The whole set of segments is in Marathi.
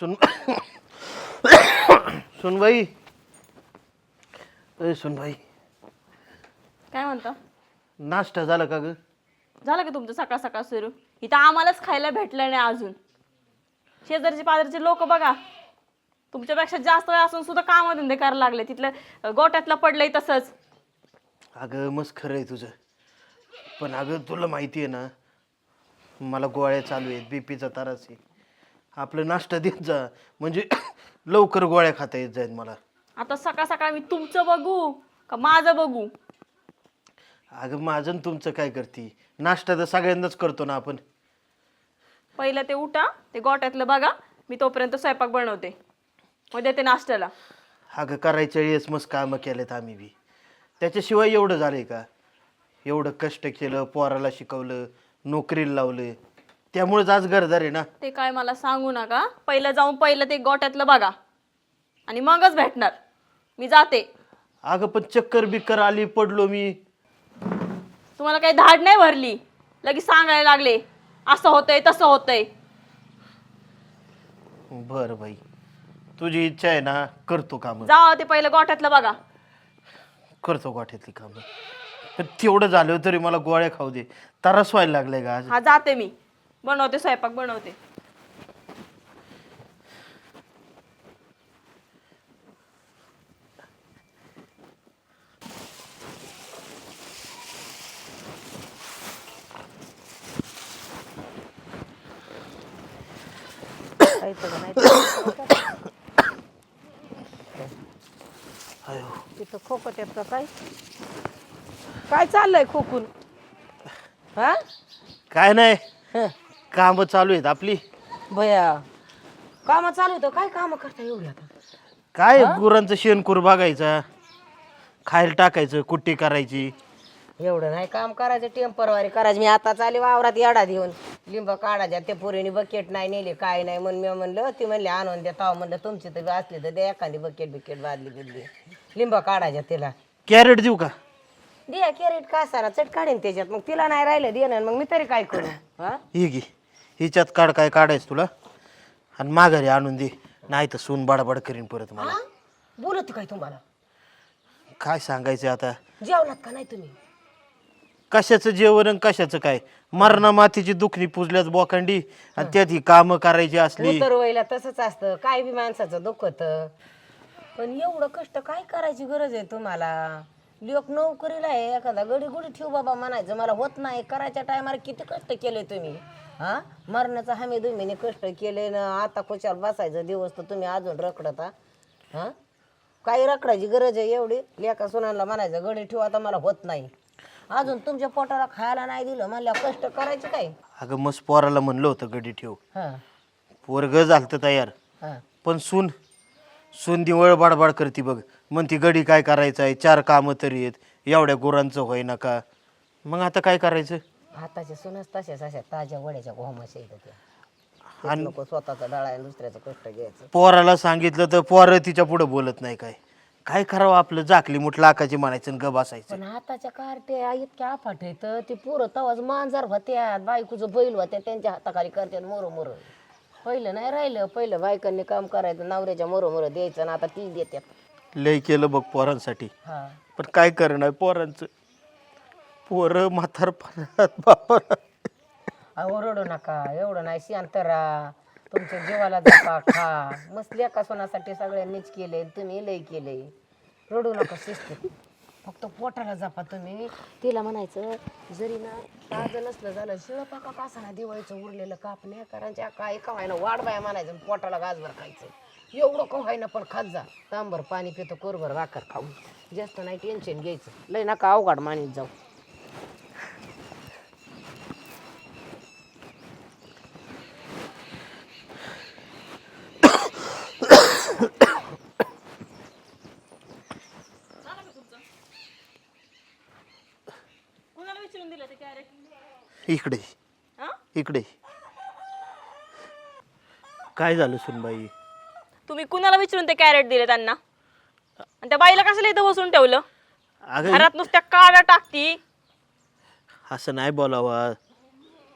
सुन सुनबाई. ए सुनबाई. काय म्हणता? नाश्ता झाला का ग? झालं का तुमचं? सकाळ सकाळ सुरू. इथं आम्हालाच खायला भेटलं नाही अजून. शेजारचे पाजारचे लोक बघा. तुमच्यापेक्षा जास्त वेळ असून सुद्धा कामधंदे करायला लागले. तिथलं अं, गोट्यातलं पडलंय तसंच. अगं मस्त खरं आहे तुझं. पण अगं तुला माहिती आहे ना मला गोळ्या चालू आहेत. बीपीचा त्रास आहे. आपलं नाश्ता देत जा. म्हणजे लवकर गोळ्या खाता येत जाईल मला. आता सकाळ सकाळ मी तुमचं बघू का माझं बघू? अगं माझं आणि तुमचं काय करते? नाश्ता तर सगळ्यांनाच करतो ना आपण. पहिलं ते उठा ते गोट्यातलं बघा. मी तोपर्यंत स्वयंपाक बनवते. मग देते नाश्त्याला. अगं करायच्या वेळेस मस्त कामं केलेत आम्ही बी. त्याच्याशिवाय एवढं झालंय का? एवढं कष्ट केलं पोराला शिकवलं नोकरीला लावलं. त्यामुळेच आज गरजार आहे ना. ते काय मला सांगू नका. पहिलं जाऊन पहिलं ते गोट्यातलं बघा. आणि मगच भेटणार. मी जाते. अगं पण चक्कर बिक्कर आली पडलो मी. तुम्हाला काही धाड नाही भरली. लगेच सांगायला लागले. असं होतंय तसं होतंय. बरं बाई. तुझी इच्छा आहे ना करतो कामं. जा ते पहिलं गोठ्यातलं बघा. करतो गोठ्यातली कामं. पण तेवढं झालं तरी मला गोळ्या खाऊ दे. त्रास व्हायला लागलाय का आज. हा जाते मी. बनवते स्वयंपाक बनवते. अयो तिथं खोकत येत काय? काय चाललंय खोकून? हा? काय नाही. हं. कामं चालू आहेत आपली. बया काम चालू होतं काय काम करता एवढी आता? काय गुरांचं शेणकूर बघायचा खायला टाकायचं कुट्टी करायची. एवढं नाही काम करायचं टेम्परवारी करायचं. मी आता चाले वावरात येडा देऊन. लिंब काढायच्या ते पोरीने बकेट नाही नेले काय नाही म्हणून मी म्हणलं ती म्हणले आणून द्या. ताव म्हणलं तुमची तर असली तर द्या एखादी बकेट बिकेट बादली बिदली. लिंब काढायच्या तिला. कॅरेट देऊ का? द्या कॅरेट कासाला चट काढीन त्याच्यात. मग तिला नाही राहिलं दे ना मग मी तरी काय करू? हा? ही घे. हिच्यात काढ काय काढायचं तुला? आणि माघारी आणून दे नाही तर सून बडाबड करीन परत मला. हा? बोलत काय तुम्हाला? काय सांगायचं आता? जेवलात का नाही तुम्ही? कशाचं जेवण आणि कशाचं काय? मरणा मातीची दुखणी पुजल्याच बोकांडी आणि त्यात ही कामं करायची असली. उतरवायला तसंच असतं. काय बी माणसाचं दुखत. पण एवढं कष्ट काय करायची गरज आहे तुम्हाला? लोक नोकरीला आहे एखादा गडी गुडी ठेव बाबा म्हणायचं. मला होत नाही. करायच्या टायमाला किती कष्ट केले तुम्ही? हा? मरणाचा हमी तुम्ही कष्ट केले ना आता खुशाल बसायचं दिवस तर तुम्ही अजून रखडता. हा? काही रखडायची गरज आहे एवढी? लेका सुनांना म्हणायचं गडी ठेव आता मला होत नाही. अजून तुमच्या पोटाला खायला नाही दिलं म्हणल्या कष्ट करायचे काय? अगं मस्त पोराला म्हणलं होतं गडी ठेव. हा. पोरग झालतं तयार. हा. पण सून सून दिवळ बाडबाड करते बघ. मग ती गडी काय करायचं आहे चार कामं तरी आहेत. एवढ्या गुरांचं होय ना का? मग आता काय करायचं? आताच्या सुनच तशाच अशा ताज्या वड्याच्या येतात त्या तेच आणि- नको स्वतःचा डळा आणि दुसऱ्याचं कष्ट घ्यायचं. पोराला सांगितलं तर पोरं तिच्या पुढे बोलत नाही काय. काय करावं आपलं? जाकली मुठ लाखाची म्हणायचं आणि ग बसायचं. पण आताच्या कारट्या इतक्या अफाट आहेत ते पोरं तवाच मांजर होत्या बायकोचं बैल होत्या त्यांच्या हाताखाली करतात मोर मोर. पहिलं नाही राहिलं पहिलं बायकांनी काम करायचं नवऱ्याच्या मोर मोर द्यायचं आणि आता ती देतात लय केलं बघ पोरांसाठी. हा. पण काय करणार पोरांचं पोरं म्हातारपणात बाबा. अहो रडू नका. एवढं नाही. शांतरा तुमच्या जीवाला जपा खा. मस्त लेखा सोनासाठी सगळ्यांनीच केले तुम्ही लय केले. रडू नका शिस्त. फक्त पोटाला जपा तुम्ही. तिला म्हणायचं जरी ना ताजं नसलं झालं शिळ पाका कासाना दिवाळीचं उरलेलं कापण्या करांच्या काय वाढ वाढबाया म्हणायचं पोटाला गाजभर खायचं. एवढं कवायना पण खात जा. तांबर पाणी पितो कोरभर वाकर खाऊ जास्त नाही टेन्शन घ्यायचं. लय नका अवघड मानित जाऊ. विचारून दिलं ते कॅरेट? इकडे. इकडे. काय झालं सुनबाई? तुम्ही कुणाला विचारून ते कॅरेट दिले त्यांना? आणि त्या बाईला कशाला इथं बसून ठेवलं? अगं घरात नुसत्या काळा टाकती. असं नाही बोलावा.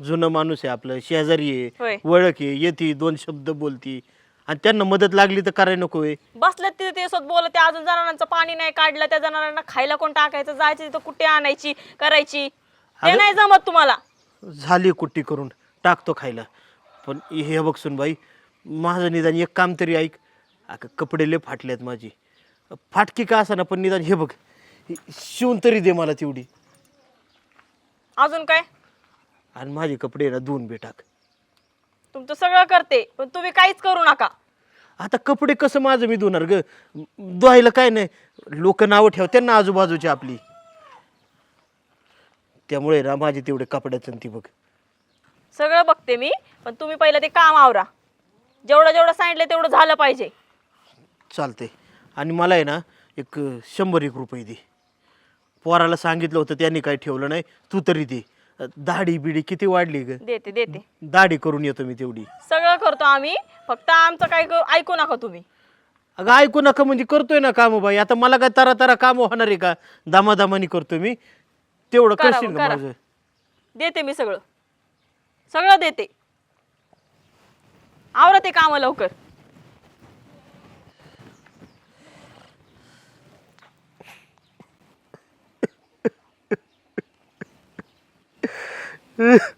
जुनं माणूस आहे आपलं शेजारी होय. आहे ओळख आहे येते दोन शब्द बोलती. आणि त्यांना मदत लागली तर करायला नको आहे. बसल्यात तिथे ते स्वतः बोलत ते अजून जनावरांचं पाणी नाही काढलं त्या जनावरांना खायला कोण टाकायचं? जायचं तिथं कुठे आणायची करायची? ते अगं- नाही जमत तुम्हाला. झाली कुट्टी करून टाकतो खायला. पण हे बघ बाई माझं निदान एक काम तरी ऐक. अगं कपडे लय फाटलेत माझी. फाटकी का ना पण निदान हे बघ हे शिवून तरी दे मला तेवढी. अजून काय? आणि माझे कपडे ना धुवून बे टाक. तुमचं सगळं करते पण तुम्ही काहीच करू नका. आता कपडे कसं माझं मी धुणार ग? धुवायला काय नाही. लोक नावं ठेवते ना आजूबाजूची आपली. त्यामुळे ना माझे तेवढे कपड्याचं ती बघ. सगळं बघते मी पण तुम्ही पहिलं ते काम आवरा. जेवढं जेवढं सांगितलं तेवढं झालं पाहिजे. चालते आणि मला आहे ना एक शंभर एक रुपये दे. पोराला सांगितलं होतं त्यांनी काही ठेवलं नाही. तू तरी दे. दाढी बिडी किती वाढली ग? देते देते. दाढी करून येतो मी तेवढी. सगळं करतो आम्ही फक्त आमचं काय क- ऐकू नका तुम्ही. अगं ऐकू नका म्हणजे करतोय ना काम बाई. आता मला काय तरा तरा काम होणार आहे का? दामादामानी करतोय मी. तेवढं करा करशील मग, का करा. माझं. देते मी सगळं. सगळं देते. आवरा ते काम लवकर.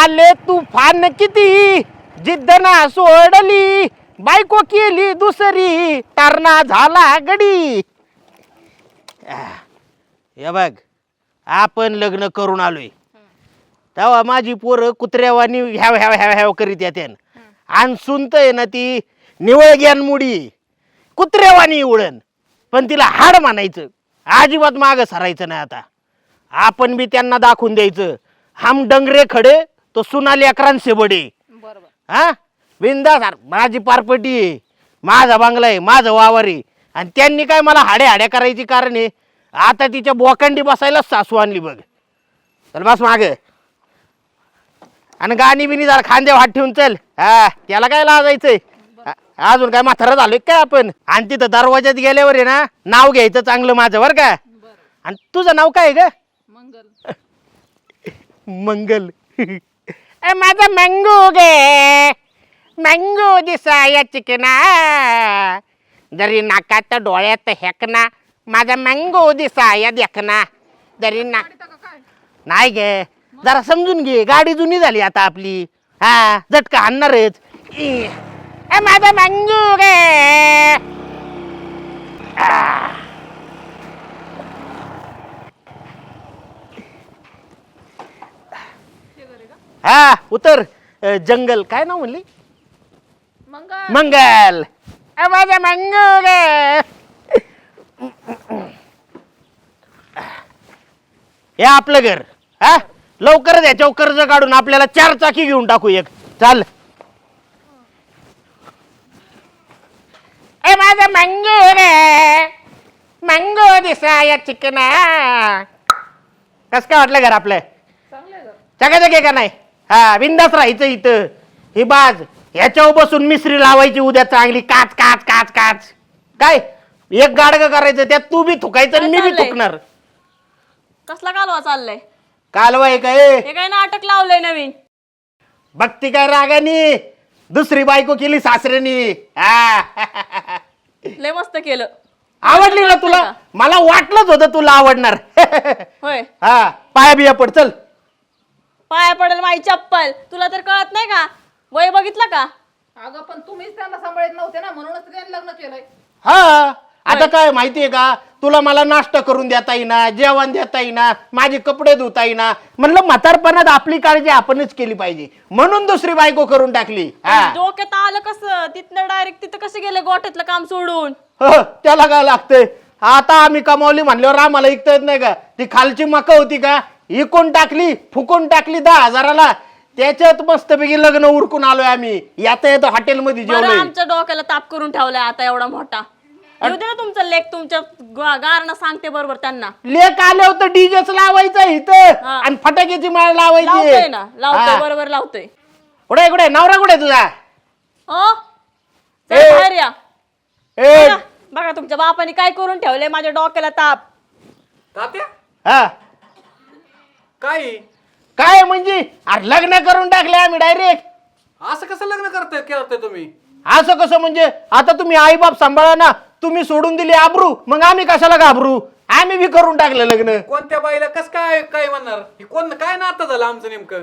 आले तुफान किती जिद्द ना सोडली बायको केली दुसरी तारणा झाला गडी. हे बघ आपण लग्न करून आलोय. तेव्हा माझी पोरं कुत्र्यावानी ह्याव ह्याव ह्याव ह्याव करीत येत्यान आणि सुनत आहे ना ती निवळ ज्ञान मुडी कुत्र्यावानी उडन. पण तिला हाड मानायचं अजिबात मागं सरायचं नाही आता. आपण बी त्यांना दाखवून द्यायचं. हम डंगरे खडे तो सुनाली अकरांशे बडे हा? बिंदास. अरे, माझी पारपटी आहे. माझा बांगला आहे माझं वावर आहे. आणि त्यांनी काय मला हाड्या हाड्या करायची कारण आहे? आता तिच्या बोकांडी बसायला सासू आणली बघ. चल बस माग. आणि गाणी बिनी जरा खांद्यावर हात ठेवून चल. हा त्याला काय लाजायचंय? आ- अजून काय म्हातारा झालोय काय आपण? आणि तिथं दरवाज्यात गेल्यावर आहे ना नाव घ्यायचं चांगलं माझं बरं का? आणि तुझं नाव काय आहे ग? मंगल. ए, माझा मंगू गे. मंगू दिसाया चिकना. जरी नाकात डोळ्यात हेकना माझा मंगू दिसाया देखना. जरी नाक नाही गे. जरा समजून घे. गाडी जुनी झाली आता आपली. हा झटका आणणारच. ए, माझा मंगू गे. आ. हा उतर. अ, जंगल. काय नाव म्हणली? मंगल. अ, माझा मंगल हे आपलं घर. हा? लवकरच याच्यावर कर्ज काढून आपल्याला चार चाकी घेऊन टाकू एक. चाल. ए माझा मंगू रे मंगू दिसाया चिकना. कस काय वाटलं घर आपलं? चकाचक आहे का नाही? हा बिंदास राहायचं इथं ही बाज ह्याच्यावर बसून मिसरी लावायची उद्या चांगली काच काच काच काच. काय? एक गाडग करायचं त्यात तू बी थुकायचं आणि मी बी चाललंय? थुकणार. कसला कालवा चाललाय? कालवा आहे काय हे काय नाटक लावलंय नवीन? बघती काय रागानी? दुसरी बायको केली सासऱ्यानी. हा. लय मस्त केलं. आवडली ना तुला? मला वाटलंच होतं तुला आवडणार. होय. हा पाया बिया पड चल. पाया पडेल माझी चप्पल. तुला तर कळत नाही का? वय बघितलं का? अगं पण तुम्हीच त्यांना सांभाळत नव्हते ना म्हणूनच त्यांनी लग्न केलंय. हा आता काय माहितीये का? तुला मला नाश्ता करून देता येईना जेवण देता येईना माझे कपडे धुता येईना. म्हणलं म्हातारपणात आपली काळजी आपणच केली पाहिजे. म्हणून दुसरी बायको करून टाकली. हा. डोक्यात आलं कसं? तिथनं डायरेक्ट तिथं कसे गेले गोठ्यातलं काम सोडून? हो, त्याला काय लागतंय? आता आम्ही कमावली म्हणल्यावर आम्हाला ऐकता येत नाही का? ती खालची मका होती का? इकून टाकली फुकून टाकली दहा हजाराला. त्याच्यात मस्तपैकी लग्न उरकून आलोय आम्ही. येता येतो हॉटेलमध्ये बरं जेवलोय. आमच्या डोक्याला ताप करून ठेवलाय आता एवढा मोठा. येऊ दे ना तुमचा लेख तुमच्या गारणं सांगते बरोबर त्यांना. लेक आले होतं डीजेच लावायचं इथं. हा. आणि फटाक्याची माळ लावतोय लावायची ना लावतोय हा. बरोबर लावतोय. कुठे कुठे नवरा कुठे तुझा? ए. बाहेर या. ए. बघा बघा, तुमच्या बापाने काय करून ठेवलंय माझ्या डोक्याला ताप. तात्या? हा. काय? काय म्हणजे? अरे लग्न करून टाकले आम्ही डायरेक्ट असं कसं लग्न करताय केलं तुम्ही? असं कसं म्हणजे? आता तुम्ही आईबाप सांभाळा ना तुम्ही सोडून दिली आबरू मग आम्ही कशाला घाबरू? आम्ही बी करून टाकलं लग्न. कोणत्या बाईला कस काय काय म्हणणार? ही कोण काय नातं झालं आमचं नेमकं?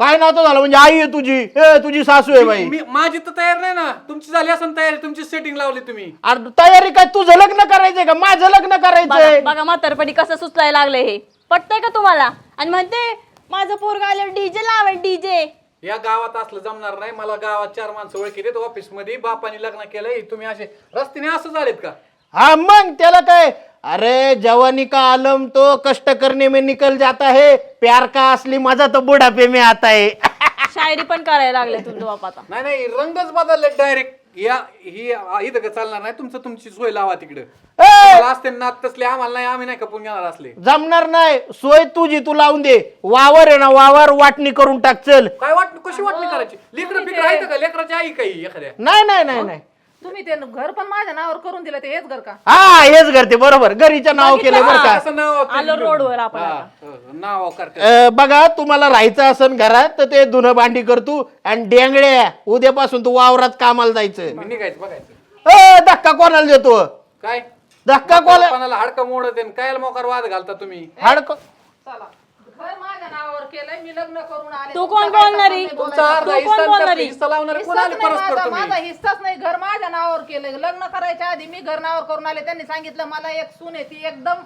काय नातं झालं म्हणजे आई आहे तुझी? ए तुझी सासू आहे बाई. मी माझी तर तयार नाही ना. तुमची झाली असं तयारी तुमची सेटिंग लावली तुम्ही. अरे तयारी काय? तुझं लग्न करायचंय का? माझं लग्न करायचंय. बघा म्हातारपणी कसं सुचलायला लागलंय हे. पटतंय का तुम्हाला? आणि म्हणते माझं पोरग आलं डीजे लावेल डीजे या गावात असलं जमणार नाही. मला गावात चार माणसं ओळखी देत ऑफिसमध्ये बापाने लग्न केलंय तुम्ही असे रस्त्याने असं झालेत का? हा मग त्याला काय? अरे जवानी का आलम तो कष्ट करने में निकल जाता है प्यार का असली मजा तो बुढ़ापे में आता है शायरी पण करायला लागले तुमचं बाप आता. नाही नाही रंगच बदलले डायरेक्ट या ही इथं का चालणार नाही? तुमचं तुमची सोय लावा तिकडे. असते नात तसले आम्हाला नाही आम्ही नाही कपून घेणार असले. जमणार नाही. सोय तुझी तू लावून दे. वावर आहे ना वावर वाटणी करून टाक चल. काय वाट कशी वाटणी करायची? लेकरं बिकर का? लेकराची आई काही एखाद्या? नाही नाही नाही नाही. तुम्ही ते घर पण माझ्या नावावर करून दिलं ते हेच घर का? हा हेच करते बरोबर. घरीचं नाव केलं बरं का. असं नाव ते- आलो रोडवर आपण हा, आता. हो, नाव करते. अ, बघा तुम्हाला राहायचं असन घरात तर ते धुणं भांडी करतो आणि डेंगड्या उद्यापासून तू वावरात कामाला जायचं. मी निघायचं बघायचं. अ, धक्का कोणाला देतो? काय? धक्का कोणाला कोणाला हाडकं मोडत आहे काय मोकार वाद घालता तुम्ही? हाडक चला. घर माझ्या नावावर केलंय मी लग्न करून आले. तू कोण तुमचा काय बोलणारी? संबंध तुमचा नाही अर्धा तू कोण हिस्सा बोलणारी? आणि हिस्सा लावणारे हिस्साच नाही परस्पर माझा तुम्ही माझा हिस्साच नाही. घर माझ्या नावावर केलंय. लग्न करायच्या आधी मी घर नावावर करून आले. त्यांनी सांगितलं मला एक सून आहे ती एकदम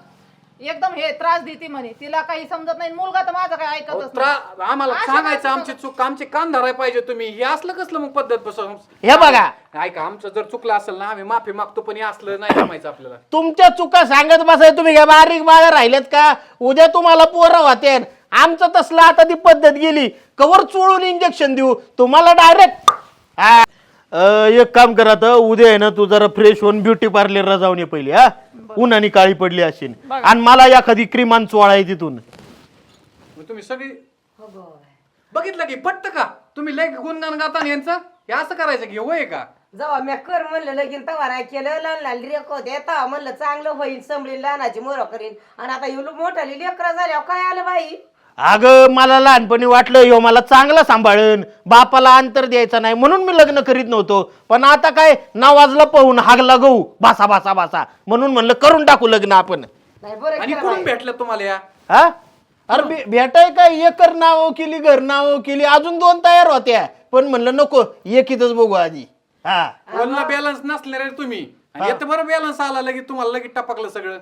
एकदम हे त्रास देते म्हणे. तिला काही समजत नाही. मुलगा तर माझा काही अहो, ऐकतच त्रा- नाही. आम्हाला अशा सांगायचं आमची चूक आमचे कान धरायला पाहिजे तुम्ही. हे असलं कसलं मग पद्धत बसून हे बघा. ऐका आमचं जर चुकलं असेल ना आम्ही माफी मागतो पण हे असलं नाही जमायचं आपल्याला. तुमच्या चुका सांगत बसाय तुम्ही काय बारीक बाहेर राहिलेत का? उद्या तुम्हाला पोरं होते आमचं तसलं आता ती पद्धत गेली. कवर चोळून इंजेक्शन देऊ. तुम्हाला डायरेक्ट एक काम करा तर उद्या आहे ना तू जरा फ्रेश होऊन ब्युटी पार्लरला जाऊन ये पहिली हा? उन्हाने काळी पडली असेल आणि मला एखादी क्रीमान चोळा आहे तिथून. मग तुम्ही सगळी बघितलं की पटत का? तुम्ही लय गुणगान गाता ना यांचं? हे असं करायचं की हे वय का? जेव्हा मी कर म्हणलं लगीन तवा नाही केलं लहान लहान लेख होते. तेव्हा म्हणलं चांगलं होईल संभळीन लहानाची मोर करीन. आणि आता एवढं मोठाली लेकरं झाल्यावर काय आलं बाई? अगं मला लहानपणी वाटलं ह्यो मला चांगला सांभाळन. बापाला अंतर द्यायचं नाही म्हणून मी लग्न करीत नव्हतो. पण आता काय नावाजला पाहून हागला गहू भासा भासा भासा. म्हणून म्हणलं करून टाकू लग्न आपण. नाही बरं आणि केलं कोण बाई. भेटलं तुम्हाला या? हा? अरे भे- भेटाय काय? एकर नाव केली घर नाव केली अजून दोन तयार होत्या. पण म्हणलं नको एकीतच बघू आधी. हा. बॅलन्स नसले रे तुम्ही. आणि येतं बरं बॅलन्स आला लगेच तुम्हाला लगेच टपकलं सगळं.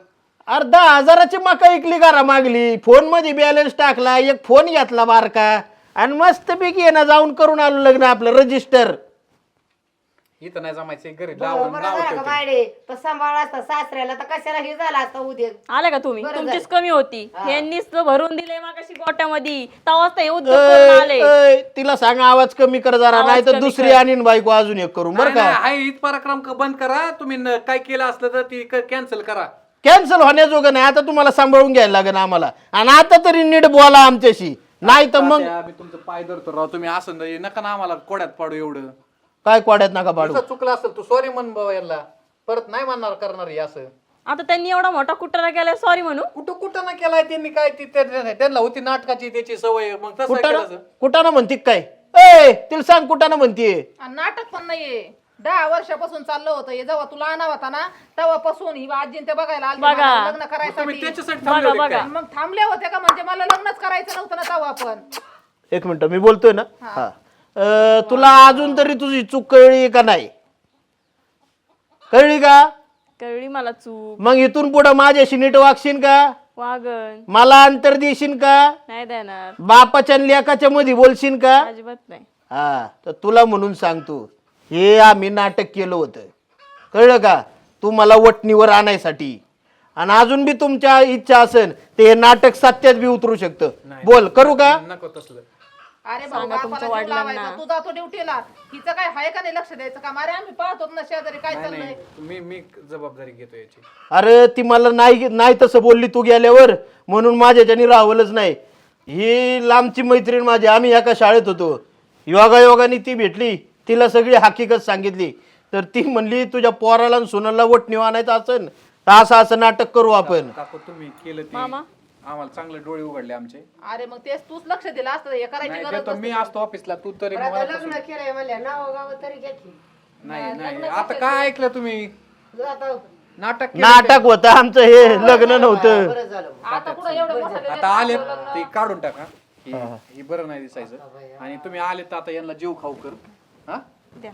अरे दहा हजाराची मका इकली करा मागली. फोनमध्ये बॅलन्स टाकला एक फोन घेतला बारका. आणि मस्त पैकी ना जाऊन करून आलो लग्न आपलं रजिस्टर इथं नाही जमायचं घरी बरं लावून बरं नाव झालं का. बायडे तर सांभाळ असता सासऱ्याला तर कशाला हे झालं असतं उद्या आले का तुम्ही? बरं तुमचीच. कमी होती. यांनीच तर भरून दिले मागाशी गोट्यामध्ये. तवाच ते उद्योग करून आले. अय, अय, तिला सांगा आवाज कमी कर जरा आवाज नाही तर कमी दुसरी कर. आणीन बायको अजून एक करून बरं का? हीच पराक्रम क- बंद करा. तुम्ही न- काय केलं असलं तर ती कॅन्सल करा. कॅन्सल होण्याजोगं नाही. आता तुम्हाला सांभाळून घ्यायला लागेल आम्हाला. आणि आता तरी नीट बोला आमच्याशी. नाही तर मग तुमचं पाय धरतो राव. तुम्ही असं नाही नका ना आम्हाला कोड्यात पाडू एवढं. काय कोड्यात नका पाडू? तुझं चुकलं असेल तू सॉरी म्हण बाबा याला परत नाही म्हणणार करणार हे असं. आता त्यांनी एवढा मोठा कुटारा केलाय? सॉरी म्हणू. कुठं कुठं ना केलाय त्यांनी काय ती त्या- त्यांना होती नाटकाची त्याची सवय. मग तसं कुठं केलं असं. कुठाना म्हणते काय? ए तिला सांग कुठाना म्हणतीये. आणि नाटक पण नाहीये. दहा वर्षापासून चाललं होतं. हे जेव्हा तुला आणा होता ना तेव्हापासून ही आजी ते बघायला आली बघा. मला लग्न तुम्ही करायसाठी त्याच्यासाठी बघा, थांबले होते बघा. काय? मग थांबले होते का? म्हणजे मला लग्नच करायचं नव्हतं ना तेव्हा पण. एक मिनिट मी बोलतोय ना? हा. अं, तुला अजून तरी तुझी चूक कळली का नाही? कळली का? कळली मला चूक. मग इथून पुढं माझ्याशी नीट वागशील का? वागण मला अंतर देशील का? नाही देणार. बापाच्या आणि लेकाच्या मध्ये बोलशील का? अजिबात नाही. हा तर तुला म्हणून सांगतो. हे आम्ही नाटक केलं होतं. कळलं का? तू मला वटणीवर आणायसाठी. आणि अजून बी तुमच्या इच्छा असेल ते हे नाटक सत्यात बी उतरू शकतं. बोल करू का? नको तसलं. अरे भाऊ तुमच्या बापाला जीव. लावायचा तू जातो ड्युटीला. हिचं काय आहे का नाही लक्ष द्यायचं का अरे आम्ही पाहतो ना शेजारी काय नाही चाललंय. नाही. मी मी जबाबदारी घेतो याची. अरे ती मला नाही नाही तसं बोलली तू गेल्यावर. म्हणून माझ्याच्यानी राहवलंच नाही. ही लांबची मैत्रीण माझी. आम्ही एका शाळेत होतो. योगा योगाने ती भेटली. तिला सगळी हकीकत सांगितली. तर ती म्हणली तुझ्या पोराला आणि सुनाला वटणी आणायचं असेल तर असं असं नाटक करू आपण. काकू तुम्ही केलं ते. मामा? आम्हाला चांगले डोळे उघडले आमचे. अरे मग तेच तूच लक्ष दिलं असतं हे करायची नाही गरज देतो मी असतो ऑफिसला तू तरी आता लग्न केलंय म्हणल्या नाव गाव तरी नाही नाही आता काय ऐकलं तुम्ही? जो आता. नाटक केलं नाटक होतं आमचं हे लग्न नव्हतं. बरं झालं. आता कुठं एवढं मोठं ते. आता आले ते काढून टाका. हे हे बरं नाही दिसायचं. आणि तुम्ही आले तर आता यांना जीव खाऊ कर. हा? द्या.